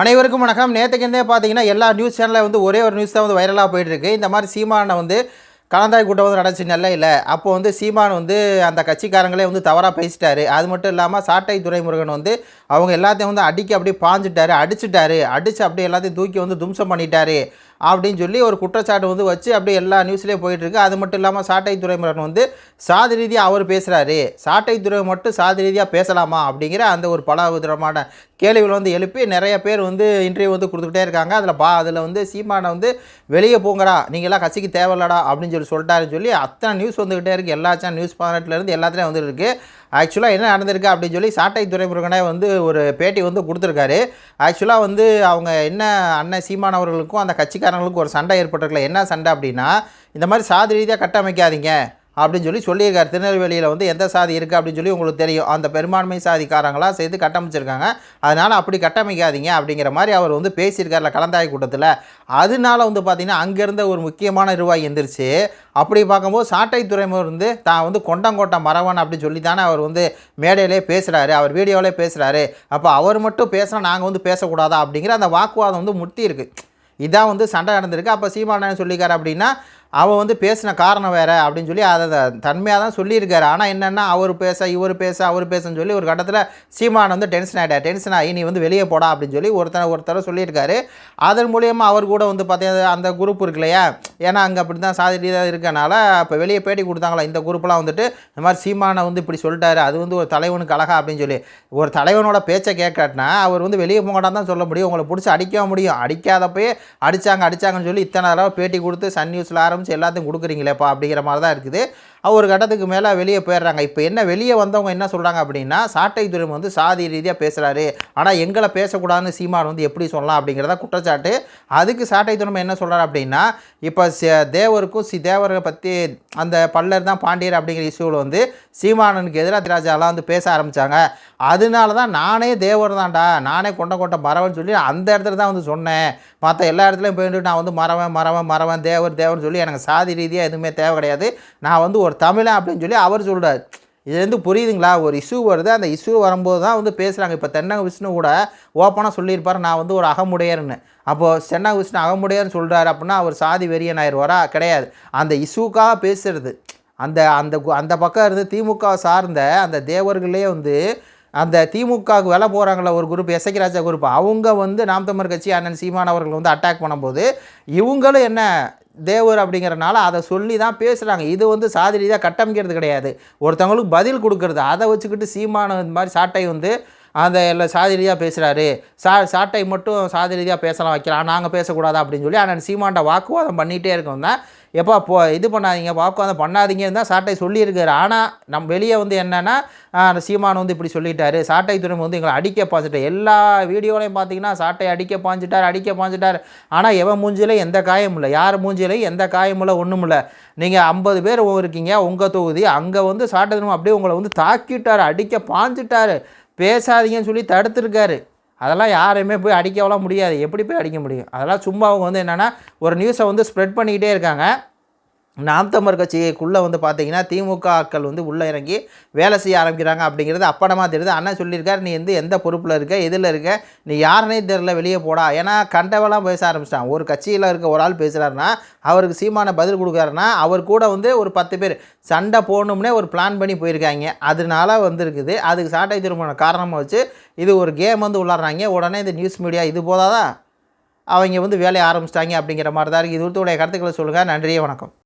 அனைவருக்கும் வணக்கம். நேற்றுக்கிருந்தே பார்த்தீங்கன்னா எல்லா நியூஸ் சேனலில் வந்து ஒரே ஒரு நியூஸ் தான் வந்து வைரலாக போயிட்டுருக்கு. இந்த மாதிரி சீமானை வந்து கலந்தாய் கூட்டம் வந்து நடந்துச்சு. நல்ல இல்லை. அப்போ வந்து சீமான் வந்து அந்த கட்சிக்காரங்களே வந்து தவறாக பேசிட்டாரு. அது மட்டும் இல்லாமல் சாட்டை துரைமுருகன் வந்து அவங்க எல்லாத்தையும் வந்து அடிக்க அப்படியே பாஞ்சிட்டாரு அடிச்சிட்டாரு. அடித்து அப்படியே எல்லாத்தையும் தூக்கி வந்து தும்சம் பண்ணிட்டாரு. அப்படின்னு சொல்லி ஒரு குற்றச்சாட்டு வந்து வச்சு அப்படியே எல்லா நியூஸ்லேயும் போயிட்டுருக்கு. அது மட்டும் இல்லாமல் சாட்டை துறைமுருகன் வந்து சாதி ரீதியாக அவர் பேசுகிறாரு சாட்டை துறை மட்டும் சாதி ரீதியாக பேசலாமா அப்படிங்கிற அந்த ஒரு பல விதமான கேள்விகள் வந்து எழுப்பி நிறைய பேர் வந்து இன்டர்வியூ வந்து கொடுத்துக்கிட்டே இருக்காங்க. அதில் பா அதில் வந்து சீமானை வந்து வெளியே போங்கடா நீங்களாம் கட்சிக்கு தேவையில்லடா அப்படின்னு சொல்லி சொல்லிட்டாருன்னு சொல்லி அத்தனை நியூஸ் வந்துக்கிட்டே இருக்குது எல்லா சேனல் நியூஸ் பதினெட்டுலேருந்து எல்லாத்துலேயும் வந்துருக்கு ஆக்சுவலாக என்ன நடந்திருக்கு அப்படின்னு சொல்லி சாட்டை துறைமுருகனே வந்து ஒரு பேட்டி வந்து கொடுத்துருக்காரு. ஆக்சுவலாக வந்து அவங்க என்ன அண்ணன் சீமான் அவர்களுக்கும் அந்த கட்சிக்காரங்களுக்கும் ஒரு சண்டை ஏற்பட்டிருக்கல. என்ன சண்டை அப்படின்னா இந்த மாதிரி சாதி ரீதியாக கட்டமைக்காதீங்க அப்படின்னு சொல்லி சொல்லியிருக்காரு. திருநெல்வேலியில் வந்து எந்த சாதி இருக்குது அப்படின்னு சொல்லி உங்களுக்கு தெரியும். அந்த பெரும்பான்மை சாதிக்காரங்களாம் சேர்த்து கட்டமைச்சிருக்காங்க அதனால் அப்படி கட்டமைக்காதீங்க அப்படிங்கிற மாதிரி அவர் வந்து பேசியிருக்கார்ல கலந்தாய் கூட்டத்தில். அதனால வந்து பார்த்திங்கன்னா அங்கேருந்த ஒரு முக்கியமான நிர்வாகி எந்திரிச்சு அப்படி பார்க்கும்போது சாட்டை துறைமுகம் வந்து தான் வந்து கொண்டங்கோட்டை மரவன் அப்படின்னு சொல்லி தானே அவர் வந்து மேடையிலே பேசுகிறாரு அவர் வீடியோவிலே பேசுகிறாரு அப்போ அவர் மட்டும் பேசினா நாங்கள் வந்து பேசக்கூடாதா அப்படிங்கிற அந்த வாக்குவாதம் வந்து முத்தி இருக்குது இதான் வந்து சண்டை நடந்திருக்கு. அப்போ சீமானன் சொல்லியிருக்காரு அப்படின்னா அவன் வந்து பேசின காரணம் வேறு அப்படின்னு சொல்லி அதை தன்மையாக தான் சொல்லியிருக்காரு. ஆனால் என்னென்னா அவர் பேச இவர் பேச அவர் பேசன்னு சொல்லி ஒரு கட்டத்தில் சீமான் வந்து டென்ஷன் ஆகிட்டார் டென்ஷன் ஆகி நீ வந்து வெளியே போடா அப்படின்னு சொல்லி ஒருத்தர் ஒருத்தர் சொல்லியிருக்காரு. அதன் மூலியமாக அவர் கூட வந்து பார்த்தீங்கன்னா அந்த குரூப் இருக்கு இல்லையா? ஏன்னா அங்கே அப்படி தான் சாதி ரீதியாக இருக்கனால இப்போ வெளியே பேட்டி கொடுத்தாங்களா? இந்த குரூப்லாம் வந்துட்டு இந்த மாதிரி சீமானை வந்து இப்படி சொல்லிட்டாரு அது வந்து ஒரு தலைவனுக்கு அழகா அப்படின்னு சொல்லி. ஒரு தலைவனோட பேச்சை கேட்காட்டினா அவர் வந்து வெளியே போங்கடா தான் சொல்ல முடியும். உங்களை பிடிச்சி அடிக்க முடியும். அடிக்காதப்பயே அடித்தாங்க அடித்தாங்கன்னு சொல்லி இத்தனை தடவை பேட்டி கொடுத்து சன் நியூஸில் ஆரம்பித்து எல்லாத்தையும் கொடுக்குறீங்களேப்பா அப்படிங்கிற மாதிரி தான் இருக்குது. ஒரு கட்டத்துக்கு மேலே வெளியே போயிடுறாங்க. இப்போ என்ன வெளியே வந்தவங்க என்ன சொல்கிறாங்க அப்படின்னா சாட்டை துறைமுகம் வந்து சாதி ரீதியாக பேசுகிறாரு ஆனால் எங்களை பேசக்கூடாதுன்னு சீமான் வந்து எப்படி சொல்லலாம் அப்படிங்கிறத குற்றச்சாட்டு. அதுக்கு சாட்டை துறைமுகம் என்ன சொல்கிறார் அப்படின்னா இப்போ தேவருக்கும் சி தேவரை பற்றி அந்த பல்லர் தான் பாண்டியர் அப்படிங்கிற இஷ்யூவில் வந்து சீமானனுக்கு எதிராக ராஜாலாம் வந்து பேச ஆரம்பித்தாங்க அதனால தான் நானே தேவர் தான்டா. நானே கொண்ட கொண்ட மரவன் சொல்லி அந்த இடத்துல தான் வந்து சொன்னேன். மற்ற எல்லா இடத்துலையும் போயிட்டு நான் வந்து மரவன் மரவன் மரவன் தேவர் தேவர்னு சொல்லி எனக்கு சாதி ரீதியாக எதுவுமே தேவை கிடையாது. நான் வந்து ஒரு தமிழன் அப்படின்னு சொல்லி அவர் சொல்கிறார் இதுலேருந்து புரியுதுங்களா? ஒரு இஷ்யூ வருது. அந்த இஷ்யூ வரும்போது தான் வந்து பேசுகிறாங்க இப்போ தென்னக விஷ்ணு கூட ஓப்பனாக சொல்லியிருப்பார். நான் வந்து ஒரு அகமுடையர்னு. அப்போது தென்னக விஷ்ணு அகமுடையர்னு சொல்கிறாரு அப்படின்னா அவர் சாதி வெறியன் ஆயிடுவாரா கிடையாது. அந்த இஷ்யூக்காக பேசுகிறது அந்த அந்த அந்த பக்கம் இருந்து திமுக சார்ந்த அந்த தேவர்களே வந்து அந்த திமுகவுக்கு வில போகிறாங்கள ஒரு குரூப் எஸ்ஐ ராஜா குரூப் அவங்க வந்து நாம் தமிழர் கட்சி அண்ணன் சீமான் அவர்கள் வந்து அட்டாக் பண்ணும்போது இவங்களும் என்ன தேவர் அப்படிங்கிறனால அதை சொல்லி தான் பேசுகிறாங்க இது வந்து சாதி ரீதியாக கட்டமைக்கிறது கிடையாது. ஒருத்தவங்களுக்கு பதில் கொடுக்கறது. அதை வச்சுக்கிட்டு சீமான இந்த மாதிரி சாட்டை வந்து அந்த எல்லாம் சாதி ரீதியாக பேசுகிறாரு சா சாட்டை மட்டும் சாதி ரீதியாக பேசலாம் வைக்கலாம். நாங்கள் பேசக்கூடாது அப்படின்னு சொல்லி ஆனால் சீமான்ட்ட வாக்குவாதம் பண்ணிகிட்டே இருக்கோம் தான் எப்பா போ இது பண்ணாதீங்க வாக்குவாதம் பண்ணாதீங்கன்னு தான் சாட்டை சொல்லியிருக்காரு. ஆனால் நம்ம வெளியே வந்து என்னென்னா சீமான் வந்து இப்படி சொல்லிட்டாரு. சாட்டை துணை வந்து எங்களை அடிக்க பாஞ்சிட்டார் எல்லா வீடியோலையும் பார்த்தீங்கன்னா சாட்டை அடிக்க பாஞ்சிட்டார் அடிக்க பாஞ்சிட்டார். ஆனால் எவன் மூஞ்சிலையும் எந்த காயமும் இல்லை. யார் மூஞ்சிலையும் எந்த காயமும் இல்லை ஒன்றும் இல்லை. நீங்கள் ஐம்பது பேர் இருக்கீங்க உங்கள் தொகுதி அங்கே வந்து சாட்டை துறை அப்படியே உங்களை வந்து தாக்கிட்டார் அடிக்க பாஞ்சிட்டார். பேசாதீங்கன்னு சொல்லி தடுத்துருக்காரு. அதெல்லாம் யாரையுமே போய் அடிக்கவெல்லாம் முடியாது. எப்படி போய் அடிக்க முடியும்? அதெல்லாம் சும்மா அவங்க வந்து என்னென்னா ஒரு நியூஸை வந்து ஸ்ப்ரெட் பண்ணிக்கிட்டே இருக்காங்க. நாம் தமிழர் கட்சிக்குள்ளே வந்து பார்த்தீங்கன்னா திமுக ஆட்கள் வந்து உள்ளே இறங்கி வேலை செய்ய ஆரம்பிக்கிறாங்க அப்படிங்கிறது அப்படமாக தெரியுது. அண்ணன் சொல்லியிருக்கார் நீ வந்து எந்த பொறுப்பில் இருக்க எதில் இருக்க நீ யாருனே தெரில வெளியே போடா. ஏன்னா கண்டவெல்லாம் பேச ஆரம்பிச்சிட்டான் ஒரு கட்சியில் இருக்க ஒரு ஆள் பேசுகிறாருன்னா அவருக்கு சீமான பதில் கொடுக்குறாருன்னா அவர் கூட வந்து ஒரு பத்து பேர் சண்டை போகணும்னே ஒரு பிளான் பண்ணி போயிருக்காங்க. அதனால வந்துருக்குது. அதுக்கு சாட்டை திருமணம் காரணமாக வச்சு இது ஒரு கேம் வந்து உள்ளாடுறாங்க. உடனே இந்த நியூஸ் மீடியா இது போதாதான் அவங்க வந்து வேலையை ஆரம்பிச்சிட்டாங்க அப்படிங்கிற மாதிரி தான் இருக்குது இது உடைய கருத்துக்களை சொல்லுங்கள் நன்றியே வணக்கம்.